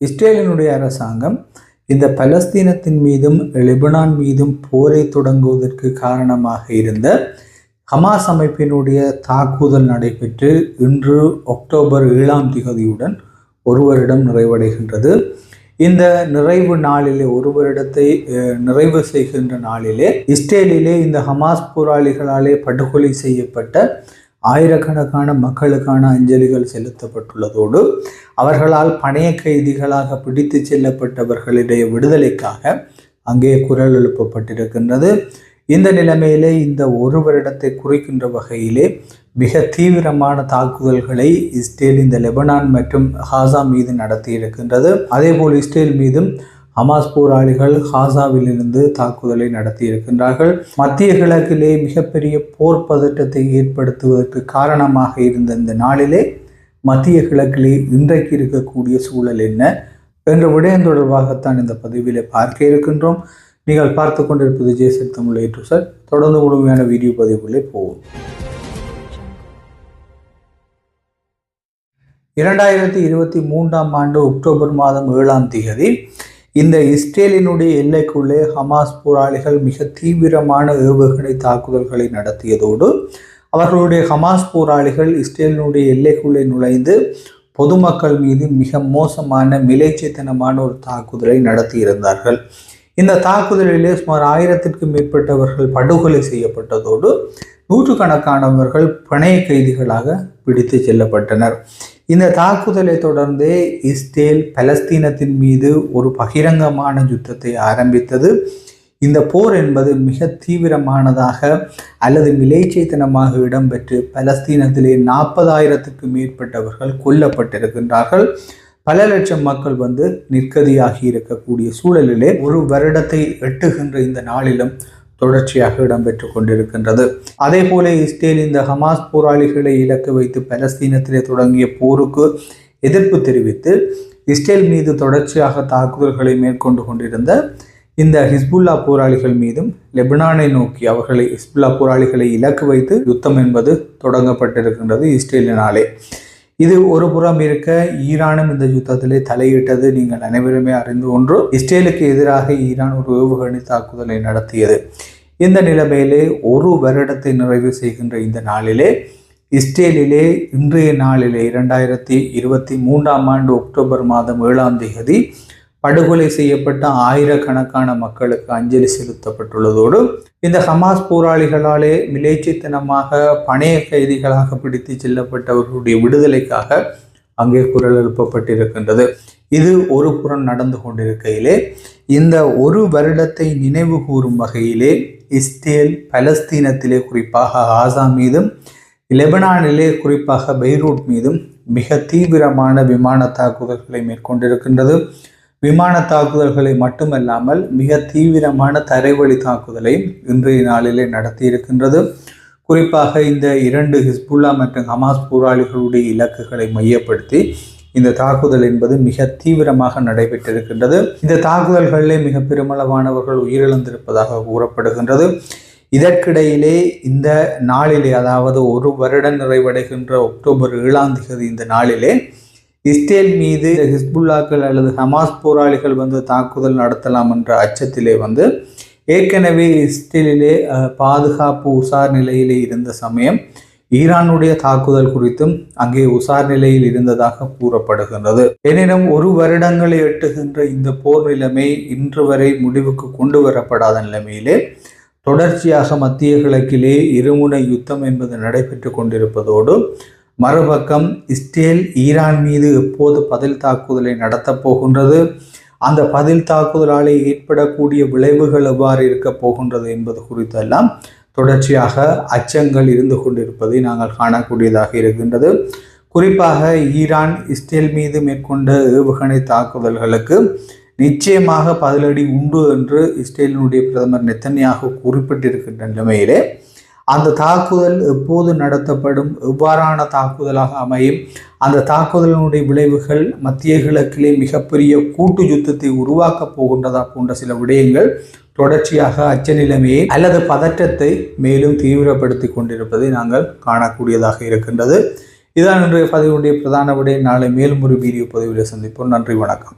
இஸ்ரேலினுடைய அரசாங்கம் இந்த பலஸ்தீனத்தின் மீதும் லெபனான் மீதும் போரை தொடங்குவதற்கு காரணமாக இருந்த ஹமாஸ் அமைப்பினுடைய தாக்குதல் நடைபெற்று இன்று அக்டோபர் ஏழாம் திகதியுடன் ஒரு வருடம் நிறைவடைகின்றது. இந்த நிறைவு நாளிலே ஒரு வருடத்தை நிறைவு செய்கின்ற நாளிலே இஸ்ரேலிலே இந்த ஹமாஸ் போராளிகளாலே படுகொலை செய்யப்பட்ட ஆயிரக்கணக்கான மக்களுக்கான அஞ்சலிகள் செலுத்தப்பட்டுள்ளதோடு அவர்களால் பணைய கைதிகளாக பிடித்து செல்லப்பட்டவர்களுடைய விடுதலைக்காக அங்கே குரல் எழுப்பப்பட்டிருக்கின்றது. இந்த நிலைமையிலே இந்த ஒரு வருடத்தை குறிக்கின்ற வகையிலே மிக தீவிரமான தாக்குதல்களை இஸ்ரேல் இந்த லெபனான் மற்றும் ஹாசா மீது நடத்தியிருக்கின்றது. அதேபோல் இஸ்ரேல் மீதும் ஹமாஸ் போராளிகள் ஹாசாவிலிருந்து தாக்குதலை நடத்தியிருக்கின்றார்கள். மத்திய கிழக்கிலே மிகப்பெரிய போர் பதட்டத்தை ஏற்படுத்துவதற்கு காரணமாக இருந்த இந்த நாளிலே மத்திய கிழக்கிலே இன்றைக்கு இருக்கக்கூடிய சூழல் என்ன என்ற விடயம் தொடர்பாகத்தான் இந்த பதிவிலே பார்க்க இருக்கின்றோம். நீங்கள் பார்த்து கொண்டிருப்பது ஜேசன் தமிழ் ஏற்று சார் தொடர்ந்து முழுமையான வீடியோ பதிவுகளே போவோம். இரண்டாயிரத்தி இருபத்தி மூன்றாம் ஆண்டு அக்டோபர் மாதம் ஏழாம் தேதி இந்த இஸ்ரேலினுடைய எல்லைக்குள்ளே ஹமாஸ் போராளிகள் மிக தீவிரமான ஏவுகணை தாக்குதல்களை நடத்தியதோடு அவர்களுடைய ஹமாஸ் போராளிகள் இஸ்ரேலினுடைய எல்லைக்குள்ளே நுழைந்து பொதுமக்கள் மீது மிக மோசமான மிலைச்சித்தனமான ஒரு தாக்குதலை நடத்தியிருந்தார்கள். இந்த தாக்குதலிலே சுமார் ஆயிரத்திற்கும் மேற்பட்டவர்கள் படுகொலை செய்யப்பட்டதோடு நூற்றுக்கணக்கானவர்கள் பிணைய கைதிகளாக பிடித்து செல்லப்பட்டனர். இந்த தாக்குதலை தொடர்ந்தே இஸ்ரேல் பலஸ்தீனத்தின் மீது ஒரு பகிரங்கமான யுத்தத்தை ஆரம்பித்தது. இந்த போர் என்பது மிக தீவிரமானதாக அல்லது மிலேச்சைத்தனமாக இடம்பெற்று பலஸ்தீனத்திலே நாற்பதாயிரத்துக்கு மேற்பட்டவர்கள் கொல்லப்பட்டிருக்கின்றார்கள். பல லட்சம் மக்கள் வந்து நிற்கதியாகி இருக்கக்கூடிய சூழலிலே ஒரு வருடத்தை எட்டுகின்ற இந்த நாளிலும் தொடர்ச்சியாக இடம்பெற்று கொண்டிருக்கின்றது. அதே போல இஸ்ரேல் இந்த ஹமாஸ் போராளிகளை இலக்கு வைத்து பலஸ்தீனத்திலே தொடங்கிய போருக்கு எதிர்ப்பு தெரிவித்து இஸ்ரேல் மீது தொடர்ச்சியாக தாக்குதல்களை மேற்கொண்டு கொண்டிருந்த இந்த ஹிஸ்புல்லா போராளிகள் மீதும் லெபனானை நோக்கி அவர்களை ஹிஸ்புல்லா போராளிகளை இலக்கு வைத்து யுத்தம் என்பது தொடங்கப்பட்டிருக்கின்றது இஸ்ரேலினாலே. இது ஒரு புறம் இருக்க ஈரானும் இந்த யுத்தத்திலே தலையிட்டது. நீங்கள் அனைவருமே அறிந்து ஒன்று இஸ்ரேலுக்கு எதிராக ஈரான் ஒரு ஏவுகணை தாக்குதலை நடத்தியது. இந்த நிலைமையிலே ஒரு வருடத்தை நிறைவு செய்கின்ற இந்த நாளிலே இஸ்ரேலிலே இன்றைய நாளிலே இரண்டாயிரத்தி இருபத்தி மூன்றாம் ஆண்டு அக்டோபர் மாதம் ஏழாம் தேதி படுகொலை செய்யப்பட்ட ஆயிரக்கணக்கான மக்களுக்கு அஞ்சலி செலுத்தப்பட்டுள்ளதோடு இந்த ஹமாஸ் போராளிகளாலே மிலேச்சித்தனமாக பணைய கைதிகளாக பிடித்து செல்லப்பட்டவர்களுடைய விடுதலைக்காக அங்கே குரல் எழுப்பப்பட்டிருக்கின்றது. இது ஒரு புறம் நடந்து கொண்டிருக்கையிலே இந்த ஒரு வருடத்தை நினைவு கூறும் வகையிலே இஸ்ரேல் பலஸ்தீனத்திலே குறிப்பாக ஆசா மீதும் லெபனானிலே குறிப்பாக பெய்ரூட் மீதும் மிக தீவிரமான விமான தாக்குதல்களை மேற்கொண்டிருக்கின்றது. விமான தாக்குதல்களை மட்டுமல்லாமல் மிக தீவிரமான தரைவழி தாக்குதலை இன்றைய நாளிலே நடத்தியிருக்கின்றது. குறிப்பாக இந்த இரண்டு ஹிஸ்புல்லா மற்றும் ஹமாஸ் போராளிகளுடைய இலக்குகளை மையப்படுத்தி இந்த தாக்குதல் என்பது மிக தீவிரமாக நடைபெற்றிருக்கின்றது. இந்த தாக்குதல்களிலே மிக பெருமளவானவர்கள் உயிரிழந்திருப்பதாக கூறப்படுகின்றது. இதற்கிடையிலே இந்த நாளிலே அதாவது ஒரு வருடம் நிறைவடைகின்ற அக்டோபர் ஏழாம் தேதி இந்த நாளிலே இஸ்ரேல் மீது ஹிஸ்புல்லாக்கள் அல்லது ஹமாஸ் போராளிகள் வந்து தாக்குதல் நடத்தலாம் என்ற அச்சத்திலே வந்து ஏற்கனவே இஸ்ரேலிலே பாதுகாப்பு உசார் நிலையிலே இருந்த சமயம் ஈரானுடைய தாக்குதல் குறித்தும் அங்கே உசார் நிலையில் இருந்ததாக கூறப்படுகின்றது. எனினும் ஒரு வருடங்களை எட்டுகின்ற இந்த போர் நிலைமை இன்று வரை முடிவுக்கு கொண்டு வரப்படாத நிலைமையிலே தொடர்ச்சியாக மத்திய கிழக்கிலே இருமுனை யுத்தம் என்பது நடைபெற்று கொண்டிருப்பதோடு மறுபக்கம் இஸ்ரேல் ஈரான் மீது எப்போது பதில் தாக்குதலை நடத்தப் போகின்றது? அந்த பதில் தாக்குதலாலே ஏற்படக்கூடிய விளைவுகள் எவ்வாறு இருக்கப் போகின்றது என்பது குறித்தெல்லாம் தொடர்ச்சியாக அச்சங்கள் இருந்து கொண்டிருப்பதை நாங்கள் காணக்கூடியதாக இருக்கின்றது. குறிப்பாக ஈரான் இஸ்ரேல் மீது மேற்கொண்ட ஏவுகணை தாக்குதல்களுக்கு நிச்சயமாக பதிலடி உண்டு என்று இஸ்ரேலினுடைய பிரதமர் நெத்தன்யாக குறிப்பிட்டிருக்கின்ற நிலைமையிலே அந்த தாக்குதல் எப்போது நடத்தப்படும் எவ்வாறான தாக்குதலாக அமையும் அந்த தாக்குதலினுடைய விளைவுகள் மத்திய கிழக்கிலே மிகப்பெரிய கூட்டு யுத்தத்தை உருவாக்கப் போகின்றதா போன்ற சில விடயங்கள் தொடர்ச்சியாக அச்ச நிலைமையை அல்லது பதற்றத்தை மேலும் தீவிரப்படுத்தி கொண்டிருப்பதை நாங்கள் காணக்கூடியதாக இருக்கின்றது. இதான் இன்றைய பதிவுடைய பிரதான விடயம். நாளை மேலும் ஒரு வீடியோ பதிவில் சந்திப்போம். நன்றி வணக்கம்.